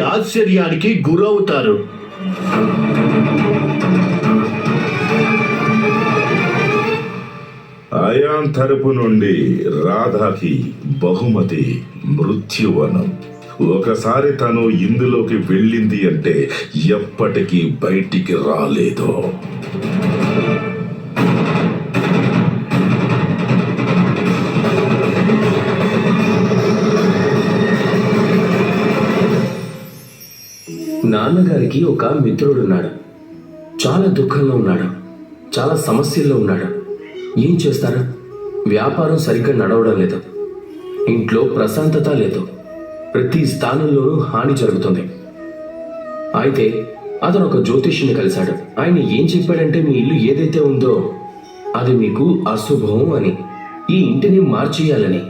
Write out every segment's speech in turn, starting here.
ఆశ్చర్యానికి గురవుతారు. అయాన్ తరపు నుండి రాధాకి బహుమతి మృత్యువనం. ఒకసారి తను ఇందులోకి వెళ్ళింది అంటే ఎప్పటికీ బయటికి రాలేదు. నాన్నగారికి ఒక మిత్రుడున్నాడు. చాలా దుఃఖంలో ఉన్నాడు. చాలా సమస్యల్లో ఉన్నాడు. ఏం చేస్తారా? వ్యాపారం సరిగ్గా నడవడం లేదు. ఇంట్లో ప్రశాంతత లేదు. ప్రతి స్థానంలోనూ హాని జరుగుతుంది. అయితే అతను ఒక జ్యోతిష్యుని కలిశాడు. ఆయన ఏం చెప్పాడంటే మీ ఇల్లు ఏదైతే ఉందో అది మీకు అశుభం అని. ఈ ఇంటిని మార్చేయాలని.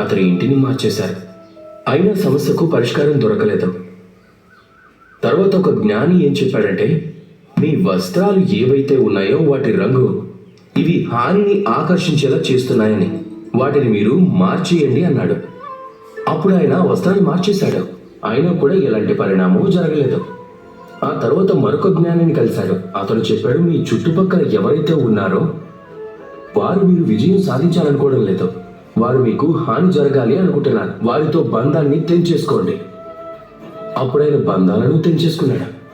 అతని ఇంటిని మార్చేశారు. అయినా సమస్యకు పరిష్కారం దొరకలేదు. తర్వాత ఒక జ్ఞాని ఏం చెప్పాడంటే మీ వస్త్రాలు ఏవైతే ఉన్నాయో వాటి రంగు ఇవి హానిని ఆకర్షించేలా చేస్తున్నాయని వాటిని మీరు మార్చేయండి అన్నాడు. అప్పుడు ఆయన వస్త్రాలు మార్చేశాడు. అయినా కూడా ఎలాంటి పరిణామం జరగలేదు. ఆ తర్వాత మరొక జ్ఞానిని కలిశాడు. అతను చెప్పాడు మీ చుట్టుపక్కల ఎవరైతే ఉన్నారో వారు మీరు విజయం సాధించాలనుకోవడం లేదు. వారు మీకు హాని జరగాలి అనుకుంటున్నారు. వారితో బంధాన్ని తెంచేసుకోండి. అప్పుడు ఆయన బంధాలను తెంచేసుకున్నాడు.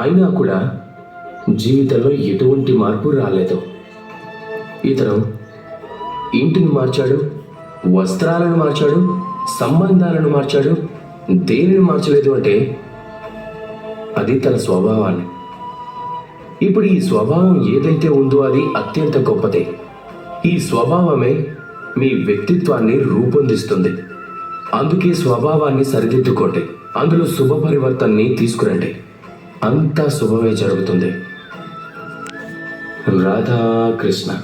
అయినా కూడా జీవితంలో ఎటువంటి మార్పు రాలేదు. ఇతను ఇంటిని మార్చాడు వస్త్రాలను మార్చాడు సంబంధాలను మార్చాడు దేనిని మార్చలేదు అంటే అది తన స్వభావాన్ని. ఇప్పుడు ఈ స్వభావం ఏదైతే ఉందో అది అత్యంత గొప్పదే. ఈ స్వభావమే మీ వ్యక్తిత్వాన్ని రూపొందిస్తుంది. అందుకే స్వభావాన్ని సరిదిద్దుకోండి. అందులో శుభ పరివర్తనని తీసుకురండి. అంతా శుభమే జరుగుతుంది. రాధాకృష్ణ.